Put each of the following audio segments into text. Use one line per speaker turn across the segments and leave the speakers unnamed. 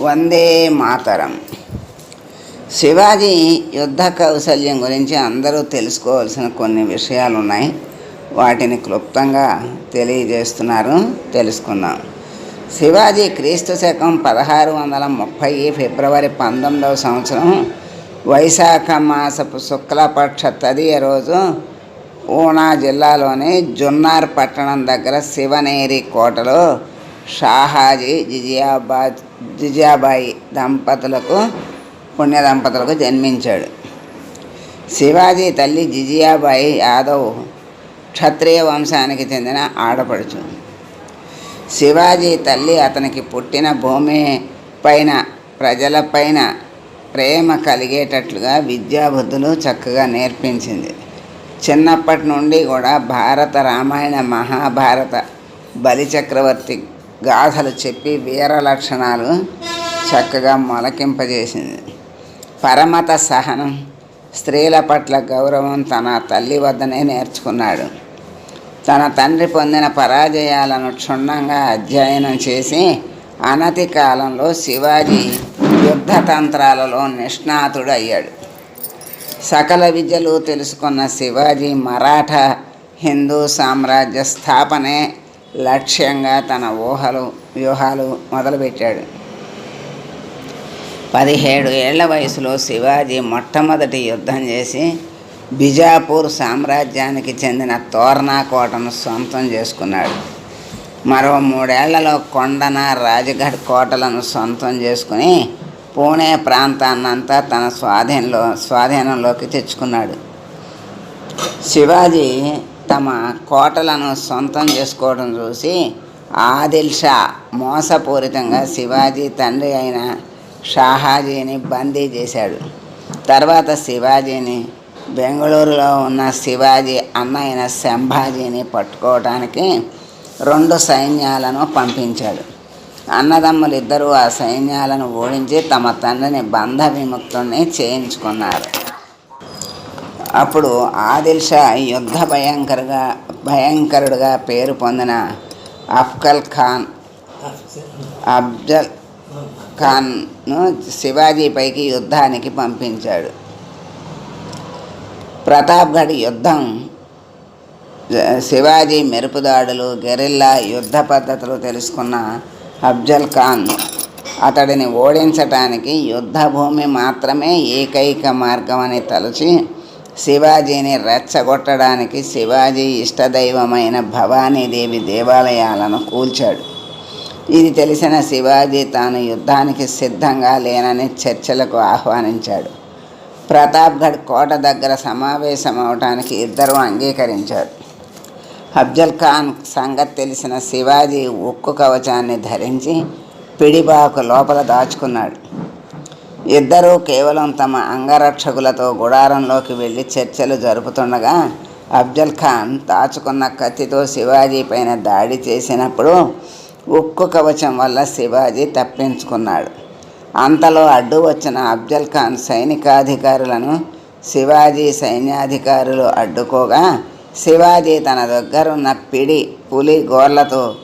వందే మాతరం. శివాజీ యుద్ధ కౌశల్యం గురించి అందరూ తెలుసుకోవాల్సిన కొన్ని విషయాలు ఉన్నాయి వాటిని క్లుప్తంగా తెలియజేస్తున్నారు. తెలుసుకుందాం. శివాజీ క్రీస్తు శకం పదహారు వందల ముప్పై ఫిబ్రవరి పంతొమ్మిదవ సంవత్సరం వైశాఖ మాసపు శుక్లపక్ష తదియ రోజు పూనా జిల్లాలోని జున్నార్ పట్టణం దగ్గర శివనేరి కోటలో షాహాజీ జిజియాబా జిజియాబాయి దంపతులకు పుణ్య దంపతులకు జన్మించాడు. శివాజీ తల్లి జిజియాబాయి యాదవ్ క్షత్రియ వంశానికి చెందిన ఆడపడుచు. శివాజీ తల్లి అతనికి పుట్టిన భూమి పైన ప్రజలపైన ప్రేమ కలిగేటట్లుగా విద్యాబుద్ధులు చక్కగా నేర్పించింది. చిన్నప్పటి నుండి కూడా భారత రామాయణ మహాభారత బలిచక్రవర్తి గాథలు చెప్పి వీర లక్షణాలు చక్కగా మొలకింపజేసింది. పరమత సహనం స్త్రీల పట్ల గౌరవం తన తల్లి వద్దనే నేర్చుకున్నాడు. తన తండ్రి పొందిన పరాజయాలను క్షుణ్ణంగా అధ్యయనం చేసి అనతి కాలంలో శివాజీ యుద్ధ తంత్రాలలో నిష్ణాతుడు అయ్యాడు సకల విద్యలు తెలుసుకున్న శివాజీ మరాఠా హిందూ సామ్రాజ్య స్థాపనే లక్ష్యంగా తన ఊహలు వ్యూహాలు మొదలుపెట్టాడు. పదిహేడు ఏళ్ళ వయసులో శివాజీ మొట్టమొదటి యుద్ధం చేసి బిజాపూర్ సామ్రాజ్యానికి చెందిన తోర్నా కోటను సొంతం చేసుకున్నాడు. మరో మూడేళ్ళలో కొండన రాజగఢ్ కోటలను సొంతం చేసుకుని పూణే ప్రాంతాన్నంతా తన స్వాధీనంలో స్వాధీనంలోకి తెచ్చుకున్నాడు. శివాజీ తమ కోటలను సొంతం చేసుకోవడం చూసి ఆదిల్ షా మోసపూరితంగా శివాజీ తండ్రి అయిన షాహాజీని బందీ చేశాడు. తర్వాత శివాజీని బెంగళూరులో ఉన్న శివాజీ అన్న అయిన సంభాజీని పట్టుకోవడానికి రెండు సైన్యాలను పంపించాడు. అన్నదమ్ములు ఇద్దరూ ఆ సైన్యాలను ఓడించి తమ తండ్రిని బంధ విముక్తుల్ని చేయించుకున్నారు. అప్పుడు ఆదిల్ షా యుద్ధ భయంకరగా భయంకరుడుగా పేరు పొందిన అఫ్కల్ ఖాన్ అఫ్జల్ ఖాన్ను శివాజీపైకి యుద్ధానికి పంపించాడు. ప్రతాప్గఢ్ యుద్ధం శివాజీ మెరుపుదాడులు గెరిల్లా యుద్ధ పద్ధతులు తెలుసుకున్న అఫ్జల్ ఖాన్ అతడిని ఓడించటానికి యుద్ధభూమి మాత్రమే ఏకైక మార్గం అని తలచి శివాజీని రెచ్చగొట్టడానికి శివాజీ ఇష్టదైవమైన భవానీదేవి దేవాలయాలను కూల్చాడు. ఇది తెలిసిన శివాజీ తాను యుద్ధానికి సిద్ధంగా లేనని చర్చలకు ఆహ్వానించాడు. ప్రతాప్గఢ్ కోట దగ్గర సమావేశం అవటానికి ఇద్దరు అంగీకరించారు. అఫ్జల్ ఖాన్ సంగతి తెలిసిన శివాజీ ఉక్కు కవచాన్ని ధరించి పిడిబాకు లోపల దాచుకున్నాడు. ఇద్దరూ కేవలం తమ అంగరక్షకులతో గుడారంలోకి వెళ్ళి చర్చలు జరుపుతుండగా అఫ్జల్ ఖాన్ దాచుకున్న కత్తితో శివాజీ పైన దాడి చేసినప్పుడు ఉక్కు కవచం వల్ల శివాజీ తప్పించుకున్నాడు. అంతలో అడ్డు వచ్చిన అఫ్జల్ ఖాన్ సైనికాధికారులను శివాజీ సైన్యాధికారులు అడ్డుకోగా శివాజీ తన దగ్గరున్న పిడి పులి గోర్లతో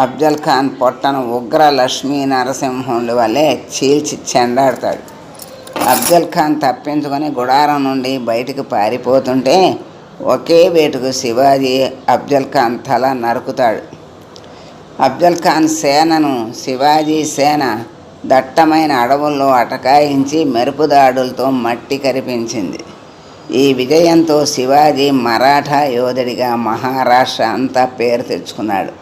అఫ్జల్ ఖాన్ పొట్టను ఉగ్ర లక్ష్మీ నరసింహుడి వల్లే చీల్చి చెండాడతాడు. అఫ్జల్ ఖాన్ తప్పించుకొని గుడారం నుండి బయటకు పారిపోతుంటే ఒకే వేటుకు శివాజీ అఫ్జల్ ఖాన్ తల నరుకుతాడు. అఫ్జల్ ఖాన్ సేనను శివాజీ సేన దట్టమైన అడవుల్లో అటకాయించి మెరుపుదాడులతో మట్టి కరిపించింది. ఈ విజయంతో శివాజీ మరాఠా యోధుడిగా మహారాష్ట్ర అంతా పేరు తెచ్చుకున్నాడు.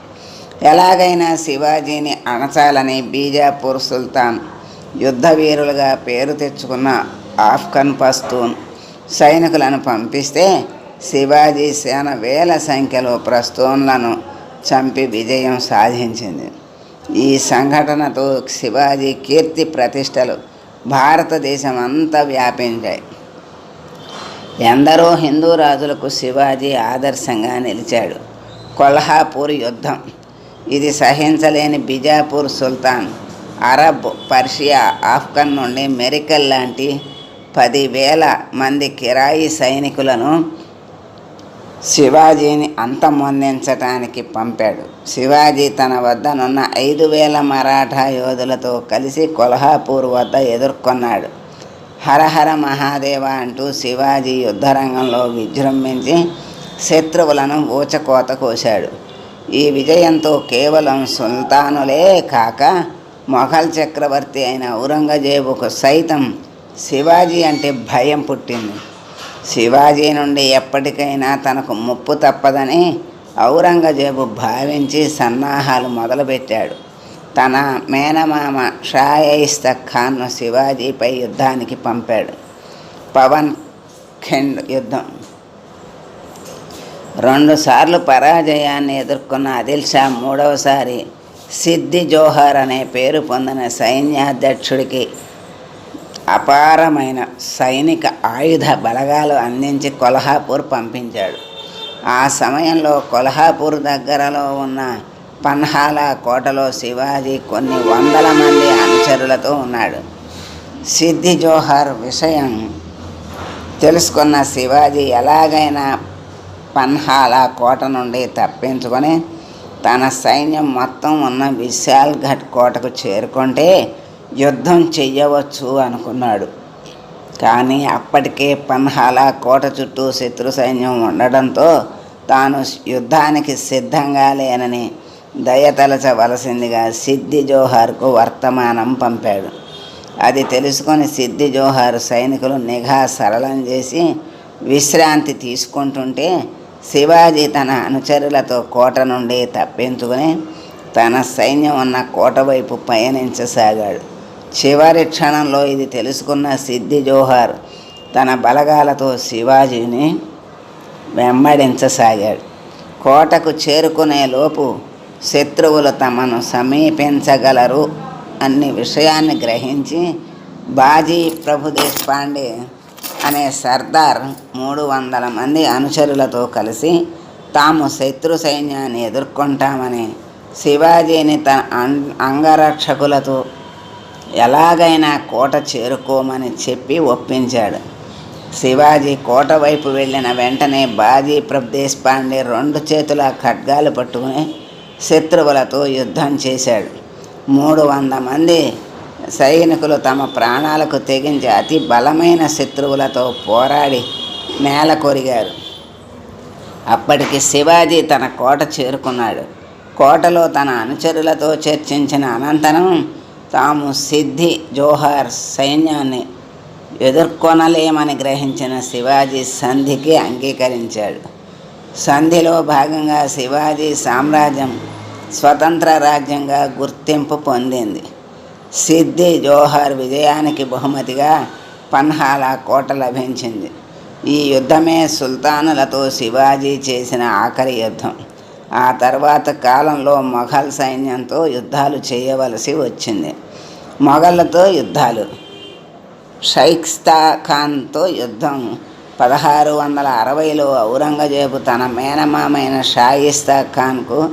ఎలాగైనా శివాజీని అణచాలని బీజాపూర్ సుల్తాన్ యుద్ధవీరులుగా పేరు తెచ్చుకున్న ఆఫ్ఘన్ పస్తూన్ సైనికులను పంపిస్తే శివాజీ సేన వేల సంఖ్యలో ప్రస్తూన్లను చంపి విజయం సాధించింది. ఈ సంఘటనతో శివాజీ కీర్తి ప్రతిష్టలు భారతదేశం అంతా వ్యాపించాయి. ఎందరో హిందూ రాజులకు శివాజీ ఆదర్శంగా నిలిచాడు. కొల్హాపూర్ యుద్ధం ఇది సహించలేని బిజాపూర్ సుల్తాన్. అరబ్ పర్షియా ఆఫ్ఘన్ నుండి మెరికల్ లాంటి పదివేల మంది కిరాయి సైనికులను శివాజీని అంతమొందించటానికి పంపాడు. శివాజీ తన వద్దనున్న ఐదు వేల మరాఠా యోధులతో కలిసి కొల్హాపూర్ వద్ద ఎదుర్కొన్నాడు. హరహర మహాదేవ అంటూ శివాజీ యుద్ధరంగంలో విజృంభించి శత్రువులను ఊచకోత కోశాడు. ఈ విజయంతో కేవలం సుల్తానులే కాక మొఘల్ చక్రవర్తి అయిన ఔరంగజేబుకు సైతం శివాజీ అంటే భయం పుట్టింది. శివాజీ నుండి ఎప్పటికైనా తనకు ముప్పు తప్పదని ఔరంగజేబు భావించి సన్నాహాలు మొదలుపెట్టాడు. తన మేనమామ షాయిస్త ఖాన్ను శివాజీపై యుద్ధానికి పంపాడు. పవన్ ఖండ్ యుద్ధం రెండుసార్లు పరాజయాన్ని ఎదుర్కొన్న ఆదిల్ షా మూడవసారి సిద్ధి జోహర్ అనే పేరు పొందిన సైన్యాధ్యక్షుడికి అపారమైన సైనిక ఆయుధ బలగాలు అందించి కొల్హాపూర్ పంపించాడు. ఆ సమయంలో కొల్హాపూర్ దగ్గరలో ఉన్న పన్హాలా కోటలో శివాజీ కొన్ని వందల మంది అనుచరులతో ఉన్నాడు. సిద్ధి జోహర్ విషయం తెలుసుకున్న శివాజీ ఎలాగైనా పన్హాలా కోట నుండి తప్పించుకొని తన సైన్యం మొత్తం ఉన్న విశాల్ఘట్ కోటకు చేరుకుంటే యుద్ధం చెయ్యవచ్చు అనుకున్నాడు. కానీ అప్పటికే పన్హాలా కోట చుట్టూ శత్రు సైన్యం ఉండడంతో తాను యుద్ధానికి సిద్ధంగా లేనని దయతలచవలసిందిగా సిద్ధి జోహార్కు వర్తమానం పంపాడు. అది తెలుసుకొని సిద్ధి జోహార్ సైనికులు నిఘా సరళం చేసి విశ్రాంతి తీసుకుంటుంటే శివాజీ తన అనుచరులతో కోట నుండి తప్పించుకుని తన సైన్యం ఉన్న కోట వైపు పయనించసాగాడు. చివరి క్షణంలో ఇది తెలుసుకున్న సిద్ధి జోహార్ తన బలగాలతో శివాజీని వెంబడించసాగాడు. కోటకు చేరుకునే లోపు శత్రువులు తమను సమీపించగలరు అన్ని విషయాన్ని గ్రహించి బాజీ ప్రభు దేశపాండే అనే సర్దార్ మూడు వందల మంది అనుచరులతో కలిసి తాము శత్రు సైన్యాన్ని ఎదుర్కొంటామని శివాజీని తన అం- అంగరక్షకులతో ఎలాగైనా కోట చేరుకోమని చెప్పి ఒప్పించాడు. శివాజీ కోట వైపు వెళ్ళిన వెంటనే బాజీ ప్రదేశ్ పాండే రెండు చేతుల ఖడ్గాలు పట్టుకుని శత్రువులతో యుద్ధం చేశాడు. మూడు వంద మంది సైనికులు తమ ప్రాణాలకు తెగించి అతి బలమైన శత్రువులతో పోరాడి నేల కొరిగారు. అప్పటికి శివాజీ తన కోట చేరుకున్నాడు. కోటలో తన అనుచరులతో చర్చించిన అనంతరం తాము సిద్ధి జోహార్ సైన్యాన్ని ఎదుర్కొనలేమని గ్రహించిన శివాజీ సంధికి అంగీకరించాడు. సంధిలో భాగంగా శివాజీ సామ్రాజ్యం స్వతంత్ర రాజ్యంగా గుర్తింపు పొందింది. సిద్ధి జోహార్ విజయానికి బహుమతిగా పన్హాలా కోట లభించింది. ఈ యుద్ధమే సుల్తానులతో శివాజీ చేసిన ఆఖరి యుద్ధం. ఆ తర్వాత కాలంలో మొఘల్ సైన్యంతో యుద్ధాలు చేయవలసి వచ్చింది. మొఘళ్ళతో యుద్ధాలు. షైక్స్తా ఖాన్తో యుద్ధం. పదహారు వందల అరవైలో ఔరంగజేబు తన మేనమామైన షాయిస్తా ఖాన్కు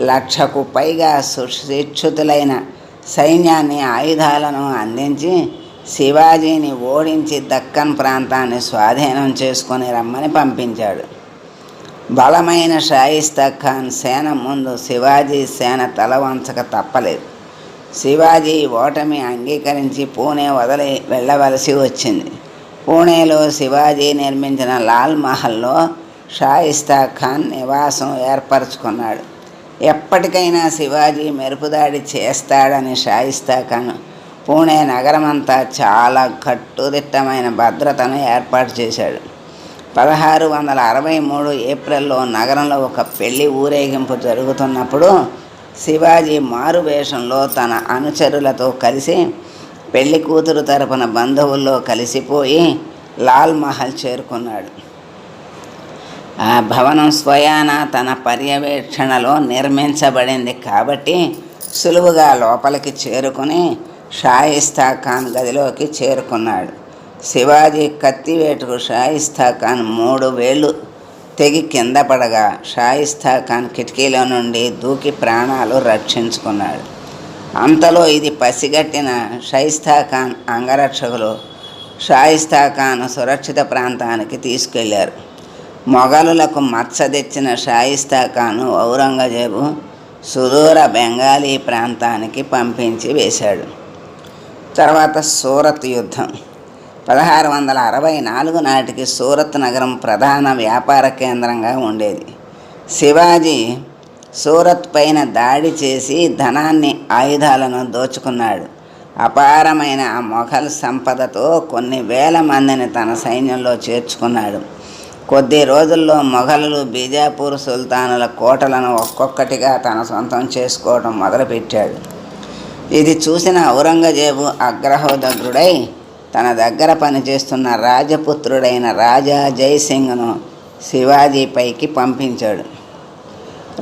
లక్షకు పైగా సుశిక్షితులైన సైన్యాన్ని ఆయుధాలను అందించి శివాజీని ఓడించి దక్కన్ ప్రాంతాన్ని స్వాధీనం చేసుకొని రమ్మని పంపించాడు. బలమైన షాయిస్తా ఖాన్ సేన ముందు శివాజీ సేన తల వంచక తప్పలేదు. శివాజీ ఓటమి అంగీకరించి పూణే వదిలి వెళ్ళవలసి వచ్చింది. పూణేలో శివాజీ నిర్మించిన లాల్ మహల్లో షాయిస్తా ఖాన్ నివాసం ఏర్పరచుకున్నాడు. ఎప్పటికైనా శివాజీ మెరుపుదాడి చేస్తాడని షాయిస్తా ఖాన్ పూణే నగరమంతా చాలా కట్టుదిట్టమైన భద్రతను ఏర్పాటు చేశాడు. పదహారు వందల అరవై మూడు ఏప్రిల్లో నగరంలో ఒక పెళ్ళి ఊరేగింపు జరుగుతున్నప్పుడు శివాజీ మారు వేషంలో తన అనుచరులతో కలిసి పెళ్ళి కూతురు తరపున బంధువుల్లో కలిసిపోయి లాల్ మహల్ చేరుకున్నాడు. ఆ భవనం స్వయాన తన పర్యవేక్షణలో నిర్మించబడింది కాబట్టి సులువుగా లోపలికి చేరుకుని షాయిస్తా ఖాన్ గదిలోకి చేరుకున్నాడు. శివాజీ కత్తివేటుకు షాయిస్తా ఖాన్ మూడు వేళ్ళు తెగి కింద పడగా షాయిస్తా ఖాన్ కిటికీలో నుండి దూకి ప్రాణాలు రక్షించుకున్నాడు. అంతలో ఇది పసిగట్టిన షాయిస్తా ఖాన్ అంగరక్షకులు షాయిస్తా ఖాన్ సురక్షిత ప్రాంతానికి తీసుకెళ్ళారు. మొఘలులకు మచ్చ తెచ్చిన షాయిస్తా ఖాను ఔరంగజేబు సుదూర బెంగాలీ ప్రాంతానికి పంపించి వేశాడు. తర్వాత సూరత్ యుద్ధం. పదహారు వందల అరవై నాలుగు నాటికి సూరత్ నగరం ప్రధాన వ్యాపార కేంద్రంగా ఉండేది. శివాజీ సూరత్ పైన దాడి చేసి ధనాన్ని ఆయుధాలను దోచుకున్నాడు. అపారమైన ఆ మొఘల్ సంపదతో కొన్ని వేల మందిని తన సైన్యంలో చేర్చుకున్నాడు. కొద్ది రోజుల్లో మొఘలులు బీజాపూర్ సుల్తానుల కోటలను ఒక్కొక్కటిగా తన సొంతం చేసుకోవడం మొదలుపెట్టాడు. ఇది చూసిన ఔరంగజేబు అగ్రహోదగ్రుడై తన దగ్గర పనిచేస్తున్న రాజపుత్రుడైన రాజా జైసింగ్ను శివాజీపైకి పంపించాడు.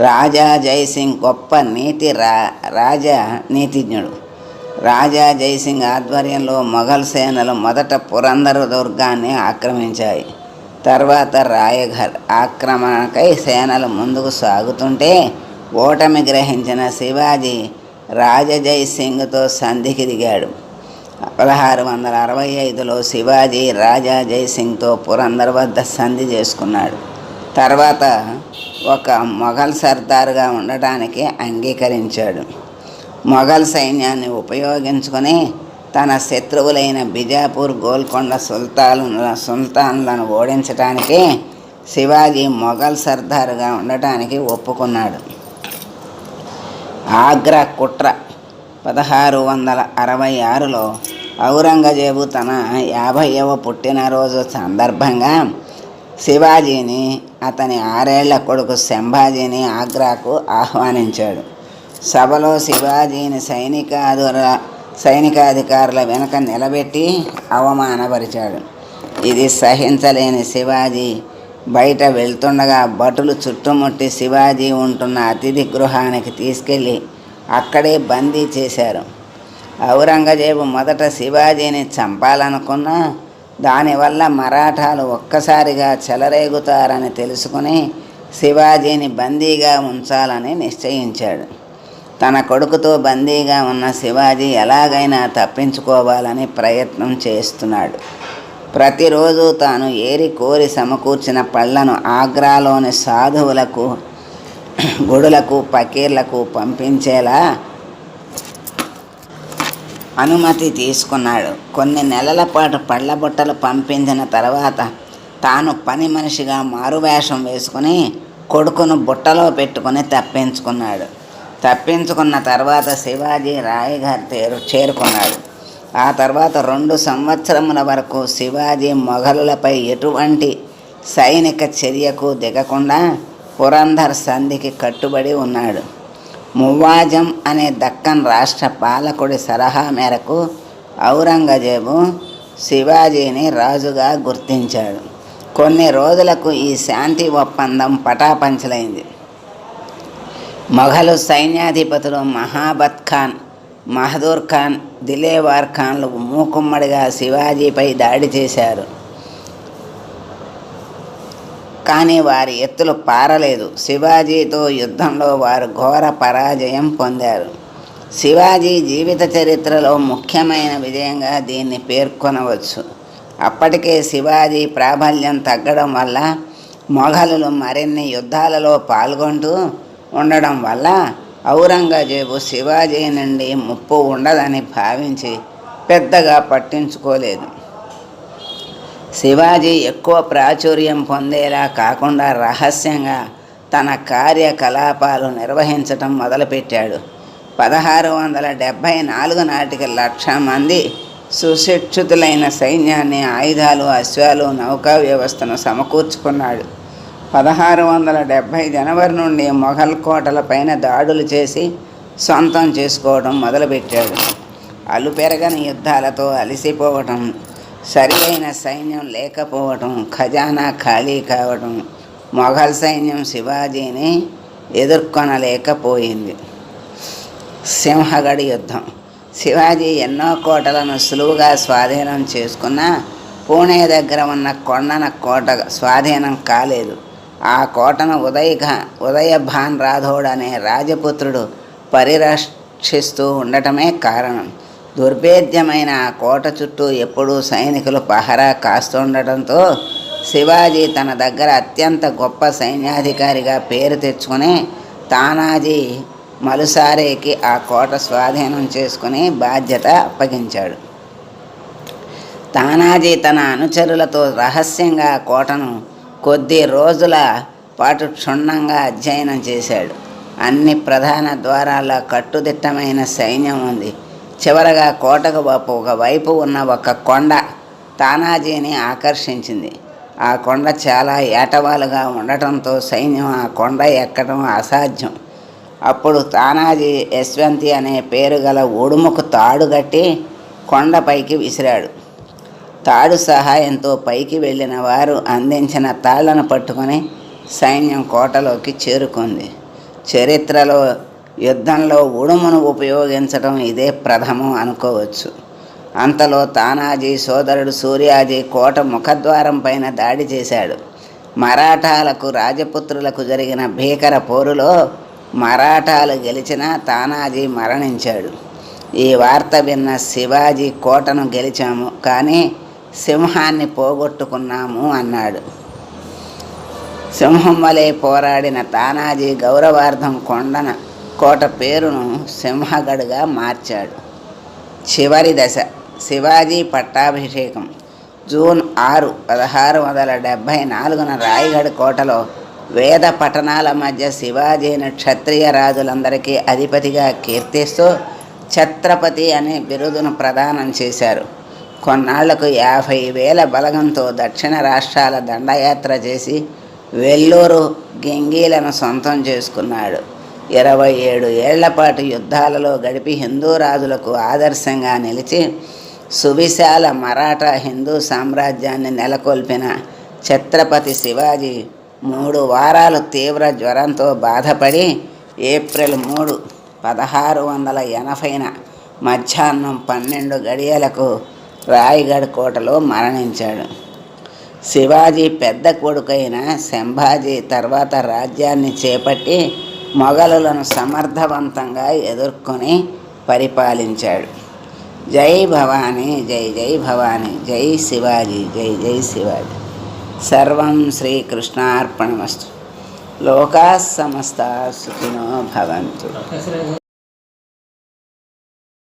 రాజా జైసింగ్ గొప్ప నీతి రా రాజా నీతిజ్ఞుడు. రాజా జైసింగ్ ఆధ్వర్యంలో మొఘల్ సేనలు మొదట పురందర దుర్గాన్ని ఆక్రమించాయి. తర్వాత రాయఘర్ ఆక్రమణకై సేనలు ముందుకు సాగుతుంటే ఓటమి గ్రహించిన శివాజీ రాజజయ్ సింగ్తో సంధికి దిగాడు. పదహారు వందల అరవై ఐదులో శివాజీ రాజా జైసింగ్తో పురందర్ వద్ద సంధి చేసుకున్నాడు. తర్వాత ఒక మొఘల్ సర్దారుగా ఉండటానికి అంగీకరించాడు. మొఘల్ సైన్యాన్ని ఉపయోగించుకొని తన శత్రువులైన బిజాపూర్ గోల్కొండ సుల్తాను సుల్తాన్లను ఓడించడానికి శివాజీ మొఘల్ సర్దారుగా ఉండటానికి ఒప్పుకున్నాడు. ఆగ్రా కుట్ర పదహారు వందల అరవై ఆరులో ఔరంగజేబు తన యాభైవ పుట్టినరోజు సందర్భంగా శివాజీని అతని ఆరేళ్ళ కొడుకు శంభాజీని ఆగ్రాకు ఆహ్వానించాడు. సభలో శివాజీని సైనికాధుర సైనికాధికారుల వెనుక నిలబెట్టి అవమానపరిచాడు. ఇది సహించలేని శివాజీ. బయట వెళ్తుండగా భటులు చుట్టుముట్టి శివాజీ ఉంటున్న అతిథి గృహానికి తీసుకెళ్ళి అక్కడే బందీ చేశారు. ఔరంగజేబు మొదట శివాజీని చంపాలనుకున్నా దానివల్ల మరాఠాలు ఒక్కసారిగా చెలరేగుతారని తెలుసుకుని శివాజీని బందీగా ఉంచాలని నిశ్చయించాడు. తన కొడుకుతో బందీగా ఉన్న శివాజీ ఎలాగైనా తప్పించుకోవాలని ప్రయత్నం చేస్తున్నాడు. ప్రతిరోజు తాను ఏరి కోరి సమకూర్చిన పళ్ళను ఆగ్రాలోని సాధువులకు గుడులకు పకీర్లకు పంపించేలా అనుమతి తీసుకున్నాడు. కొన్ని నెలల పాటు పళ్ళ బుట్టలు పంపించిన తర్వాత తాను పని మనిషిగా మారువేషం వేసుకుని కొడుకును బుట్టలో పెట్టుకుని తప్పించుకున్నాడు. తప్పించుకున్న తర్వాత శివాజీ రాయగారి తేరు చేరుకున్నాడు. ఆ తర్వాత రెండు సంవత్సరముల వరకు శివాజీ మొఘలులపై ఎటువంటి సైనిక చర్యకు దిగకుండా పురంధర్ సంధికి కట్టుబడి ఉన్నాడు. మువాజం అనే దక్కన్ రాష్ట్ర పాలకుడి సలహా మేరకు ఔరంగజేబు శివాజీని రాజుగా గుర్తించాడు. కొన్ని రోజులకు ఈ శాంతి ఒప్పందం పటాపంచలైంది. మొఘలు సైన్యాధిపతులు మహాబత్ ఖాన్ మహదూర్ ఖాన్ దిలేవార్ ఖాన్లు మూకుమ్మడిగా శివాజీపై దాడి చేశారు. కానీ వారి ఎత్తులు పారలేదు. శివాజీతో యుద్ధంలో వారు ఘోర పరాజయం పొందారు. శివాజీ జీవిత చరిత్రలో ముఖ్యమైన విజయంగా దీన్ని పేర్కొనవచ్చు. అప్పటికే శివాజీ ప్రాబల్యం తగ్గడం వల్ల మొఘలులు మరిన్ని యుద్ధాలలో పాల్గొంటూ ఉండడం వల్ల ఔరంగజేబు శివాజీ నుండి ముప్పు ఉండదని భావించి పెద్దగా పట్టించుకోలేదు. శివాజీ ఎక్కువ ప్రాచుర్యం పొందేలా కాకుండా రహస్యంగా తన కార్యకలాపాలు నిర్వహించటం మొదలుపెట్టాడు. పదహారు వందల డెబ్భై నాలుగు నాటికి లక్ష మంది సుశిక్షితులైన సైన్యాన్ని ఆయుధాలు అశ్వాలు నౌకా వ్యవస్థను సమకూర్చుకున్నాడు. పదహారు వందల డెబ్భై జనవరి నుండి మొఘల్ కోటలపైన దాడులు చేసి సొంతం చేసుకోవడం మొదలుపెట్టాడు. అలుపెరగని యుద్ధాలతో అలసిపోవటం సరియైన సైన్యం లేకపోవటం ఖజానా ఖాళీ కావటం మొఘల్ సైన్యం శివాజీని ఎదుర్కొనలేకపోయింది. సింహగడి యుద్ధం. శివాజీ ఎన్నో కోటలను సులువుగా స్వాధీనం చేసుకున్న పూణే దగ్గర ఉన్న కొండన కోట స్వాధీనం కాలేదు. ఆ కోటను ఉదయఘ ఉదయభాన్ రాథోడ్ అనే రాజపుత్రుడు పరిరక్షిస్తూ ఉండటమే కారణం. దుర్భేద్యమైన ఆ కోట చుట్టూ ఎప్పుడూ సైనికులు పహరా కాస్తుండటంతో శివాజీ తన దగ్గర అత్యంత గొప్ప సైన్యాధికారిగా పేరు తెచ్చుకుని తానాజీ మలుసారేకి ఆ కోట స్వాధీనం చేసుకుని బాధ్యత అప్పగించాడు. తానాజీ తన అనుచరులతో రహస్యంగా ఆ కోటను కొద్ది రోజుల పాటు క్షుణ్ణంగా అధ్యయనం చేశాడు. అన్ని ప్రధాన ద్వారాల కట్టుదిట్టమైన సైన్యం ఉంది. చివరగా కోటకు వైపు ఒకవైపు ఉన్న ఒక కొండ తానాజీని ఆకర్షించింది. ఆ కొండ చాలా ఏటవాలుగా ఉండటంతో సైన్యం ఆ కొండ ఎక్కడం అసాధ్యం. అప్పుడు తానాజీ యశ్వంతి అనే పేరు గల ఉడుముకు తాడు కట్టి కొండపైకి విసిరాడు. తాడు సహాయంతో పైకి వెళ్ళిన వారు అందించిన తాళ్ళను పట్టుకొని సైన్యం కోటలోకి చేరుకుంది. చరిత్రలో యుద్ధంలో ఉడుమును ఉపయోగించడం ఇదే ప్రథమం అనుకోవచ్చు. అంతలో తానాజీ సోదరుడు సూర్యాజీ కోట ముఖద్వారం పైన దాడి చేశాడు. మరాఠాలకు రాజపుత్రులకు జరిగిన భీకర పోరులో మరాఠాలు గెలిచిన తానాజీ మరణించాడు. ఈ వార్త విన్న శివాజీ కోటను గెలిచాము కానీ సింహాన్ని పోగొట్టుకున్నాము అన్నాడు. సింహం వలె పోరాడిన తానాజీ గౌరవార్థం కొండన కోట పేరును సింహగఢ్గా మార్చాడు. చివరి దశ శివాజీ పట్టాభిషేకం. జూన్ ఆరు పదహారు వందల డెబ్భై నాలుగున రాయగఢ్ కోటలో వేద పట్టణాల మధ్య శివాజీని క్షత్రియ రాజులందరికీ అధిపతిగా కీర్తిస్తూ ఛత్రపతి అనే బిరుదును ప్రదానం చేశారు. కొన్నాళ్ళకు యాభై వేల బలగంతో దక్షిణ రాష్ట్రాల దండయాత్ర చేసి వెల్లూరు గెంగీలను సొంతం చేసుకున్నాడు. ఇరవై ఏడు ఏళ్ళపాటు యుద్ధాలలో గడిపి హిందూ రాజులకు ఆదర్శంగా నిలిచి సువిశాల మరాఠా హిందూ సామ్రాజ్యాన్ని నెలకొల్పిన ఛత్రపతి శివాజీ మూడు వారాలు తీవ్ర జ్వరంతో బాధపడి ఏప్రిల్ మూడు పదహారు వందల ఎనభైన మధ్యాహ్నం పన్నెండు గడియలకు రాయగఢ్ కోటలో మరణించాడు. శివాజీ పెద్ద కొడుకైన సంభాజీ తర్వాత రాజ్యాన్ని చేపట్టి మొఘలులను సమర్థవంతంగా ఎదుర్కొని పరిపాలించాడు. జై భవానీ జై జై భవానీ జై శివాజీ జై జై శివాజీ. సర్వం శ్రీకృష్ణార్పణమస్తు. లోకా సమస్త సుఖినో భవంతు.